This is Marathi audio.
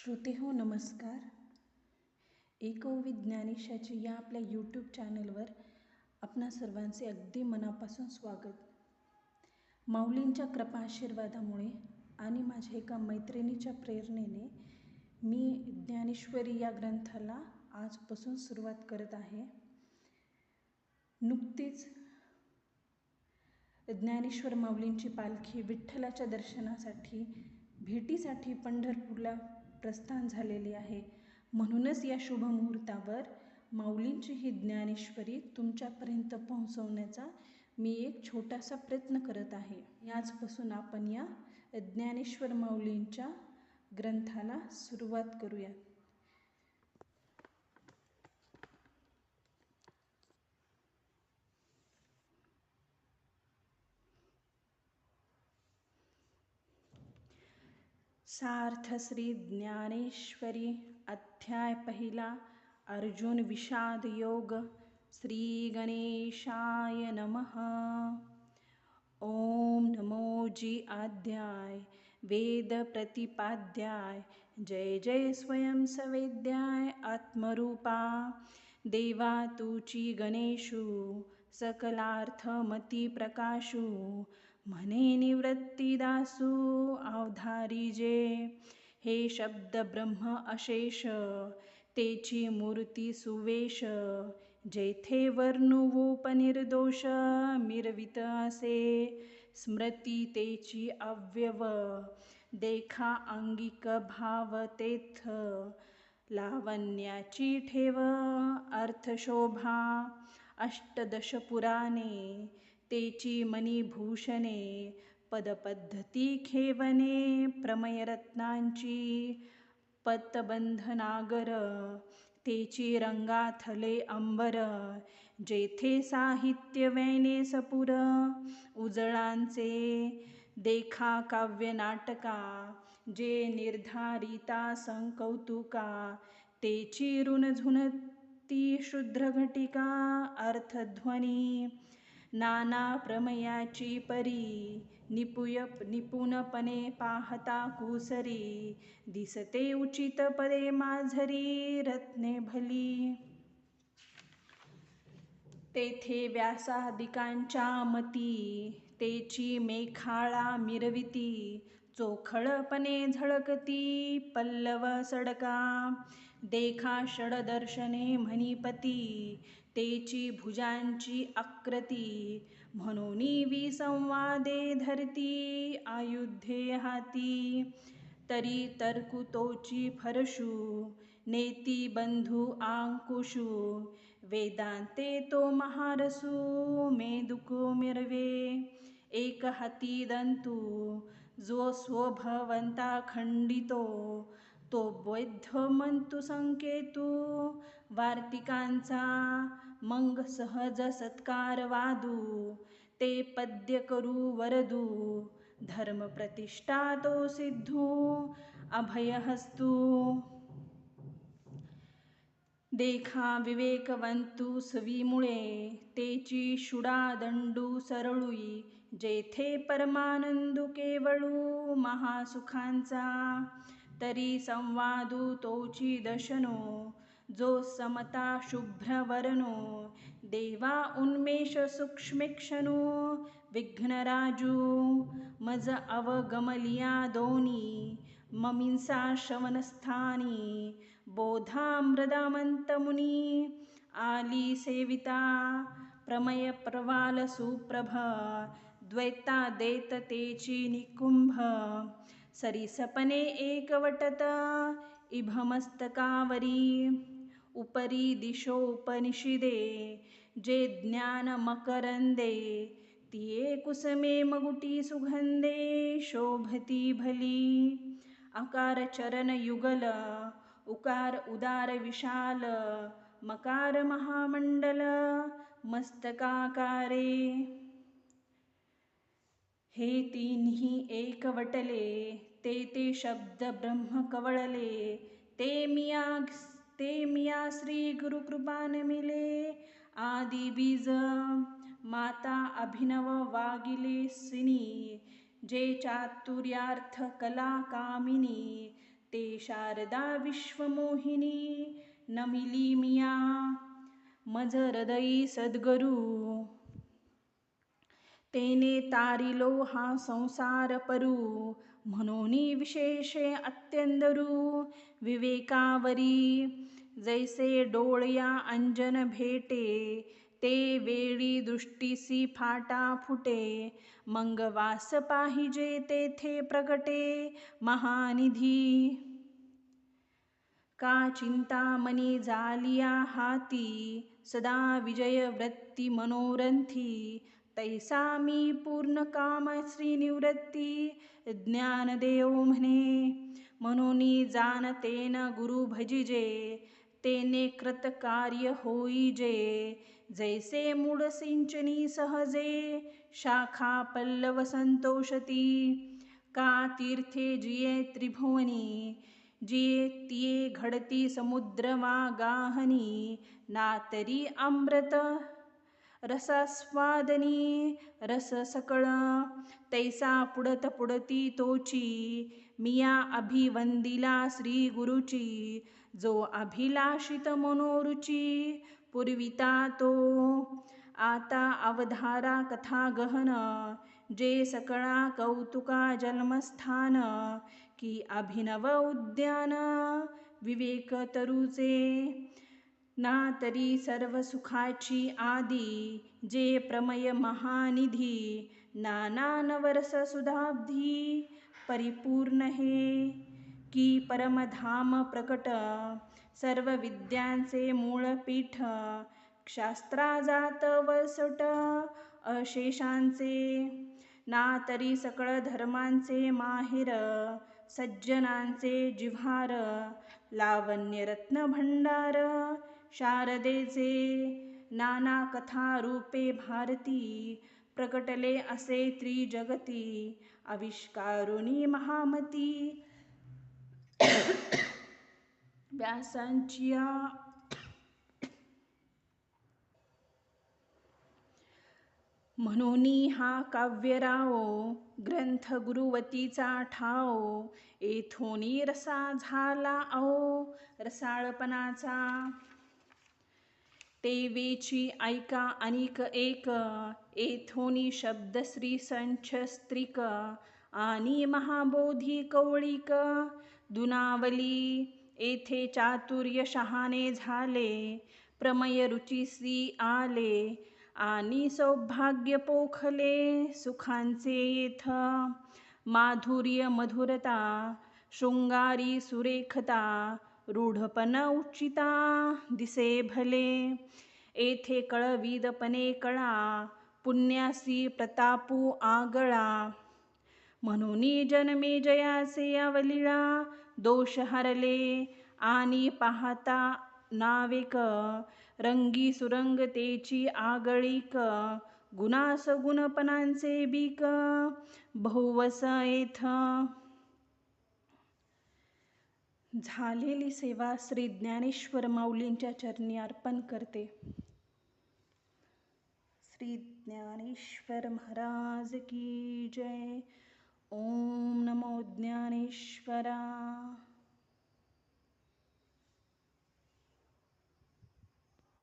श्रोते हो नमस्कार. एको विज्ञानिशाची या आपल्या यूट्यूब चॅनलवर आपणा सर्वांचे अगदी मनापासून स्वागत. माऊलींच्या कृपा आशीर्वादामुळे आणि माझ्या एका मैत्रिणीच्या प्रेरणेने मी ज्ञानेश्वरी या ग्रंथाला आजपासून सुरुवात करत आहे. नुकतीच ज्ञानेश्वर माऊलींची पालखी विठ्ठलाच्या दर्शनासाठी भेटीसाठी पंढरपूरला प्रस्थान झालेले आहे. म्हणूनच या शुभमुहूर्तावर माऊलींची ही ज्ञानेश्वरी तुमच्यापर्यंत पोहोचवण्याचा मी एक छोटासा प्रयत्न करत आहे. याचपासून आपण या ज्ञानेश्वर माऊलींच्या ग्रंथाला सुरुवात करूया सार्थश्री ज्ञानेश्वरी अध्याय पहिला अर्जुनविषादयोग श्रीगणेशाय नमः। ॐ नमो जि आध्याय वेदप्रतिपाद्याय जय जय स्वयं सवेद्याय आत्मरूपा। देवा तु चिगणेशु सकलार्थमतिप्रकाशु मने निवृत्तिदासु अवधारिजे हे शब्दब्रह्म अशेष तेचि मूर्तिसुवेश जैे वर्णुवोपनिर्दोष निर्वितसे स्मृतिते चि अव्यव देखा अंगिकभावतेथ लावण्याची ठेव अर्थशोभा अष्टदशपुराणे तेची मणिभूषणे पदपद्धती खेवने प्रमयरत्नांची पतबंधनागर तेची रंगाथले अंबर जेथे साहित्य वैने सपुर उजळांचे देखा काव्य नाटका जे निर्धारिता संकौतुका तेची ऋणझुनती शुद्र अर्थध्वनी नाना प्रमयाची परी निपुय निपुणपणे पाहता कुसरी दिसते उचित पदे माझरी रत्ने भली. तेथे व्यासादिकांच्या मती तेची मेखाळा मिरविती चोखळपणे झळकती पल्लव सडका. देखा षडदर्शने म्हणीपती तेची भुजांची आकृती. म्हणून विसंवादे धरती आयुधे हाती. तरी तर्कुतोची फरशू नेती बंधू आंकुशू. वेदांते तो महारसू मेदुको मिरवे. एक हाती दंतू जो स्वभवंता खंडितो तो वैध मंतु संकेतू. वार्तिकांचा मंग सहज सत्कार वादू ते पद्य करू वरदू. धर्म प्रतिष्ठा तो सिद्धू अभयहस्तू. देखा विवेकवंतू सवीमुळे तेची शुडा दंडू सरळुई. जेथे परमानंदू केवळू महासुखांचा तरी संवादू तोची दशनो जो समता शुभ्रवर्णो देवा उन्मेष सूक्ष्मेक्षणो विघ्नराजू मज अवगमलिया दोनी ममिंसा श्रवणस्थानी बोधामृदामंतमुनी आली सेविता प्रमय द्वैताद्वैततेचिनिकुम्भ सरिसपने एकवटत इभमस्तकावरी। उपरि दिशोपनिषिदे जे ज्ञानमकरन्दे। तिये कुसुमे मगुटिसुगन्धे शोभति भली। अकारचरणयुगल उकार उदारविशाल मकारमहामण्डल मस्तकाकारे। हे तिन्ही एकवटले ते ते शब्द ब्रह्म कवळले ते मिया ते मिया श्री गुरुकृपान मिले. आदि बीज माता अभिनव वागिले सिनी जे चातुर्यार्थ कला कामिनी ते शारदा विश्वमोहिनी नमिली मिया मज हृदयी सद्गुरू तेने तारिलो हा संसार परू। म्हणून विशेषे अत्यंदरू। विवेकावरी जैसे डोळया अंजन भेटे ते वेळी दृष्टीसी फाटा फुटे। मंगवास पाहिजे तेथे प्रगटे महानिधी। का चिंतामणी जालिया हाती सदा विजय वृत्ती मनोरंथी। तैसा मी पूर्ण काम श्रीनिवृत्ती ज्ञानदेव म्हणे. म्हणून जाणतेन गुरु भजिजे तेने कृत कार्य होईजे जैसे मूळ सिंचनी सहजे शाखा पल्लव संतोषती. का तीर्थे जिये त्रिभुवनी जिये तिये घडती समुद्र वा गाहनी ना तरी अमृत रसास्वादनी रस सकळ तैसा पुडत पुडती तोची मिया अभिवंदिला श्री गुरुची जो अभिलाषित मनोरुची पुरविता तो. आता अवधारा कथा गहन जे सकळा कौतुका जन्मस्थान की अभिनव उद्यान विवेक तरुचे ना तरी सर्व सुखाची आदी जे प्रमय महानिधी नाना नवरस सुधाब्धी परिपूर्ण हे. की परमधाम प्रकट सर्व विद्यांचे मूळ पीठ शास्त्रा जात वसट अशेषांचे. ना तरी सकळ धर्मांचे माहेर सज्जनांचे जिव्हार लावण्य रत्न भंडार शारदेचे नाना कथा रूपे भारती प्रकटले असे त्रिजगती आविष्कारुणी महामती. व्यासांच्या म्हणून हा काव्यराव ग्रंथ गुरुवतीचा ठाव येथोनी रसा झाला आओ रसाळपणाचा तेवेची ऐका अनिक एक एथोनी शब्दश्री संछस्त्रिक आणि महाबोधी कवळिक दुनावली येथे चातुर्य शहाणे झाले प्रमय रुचिसी आले आणि सौभाग्य पोखले सुखांचे येथ माधुर्य मधुरता शृंगारी सुरेखता रूढपणा उच्चिता दिसे भले। येथे कळविदपणे कळा पुण्यासी प्रतापू आगळा। म्हणून जन्मे जयासे अवलिळा दोष हरले। आणि पाहता नावेक रंगी सुरंगतेची आगळीक। गुणास गुणपणांचे बीक बहुवस येथ झालेली सेवा श्री ज्ञानेश्वर माऊलींच्या चरणी अर्पण करते. श्री ज्ञानेश्वर महाराज की जय. ओम नमो ज्ञानेश्वरा.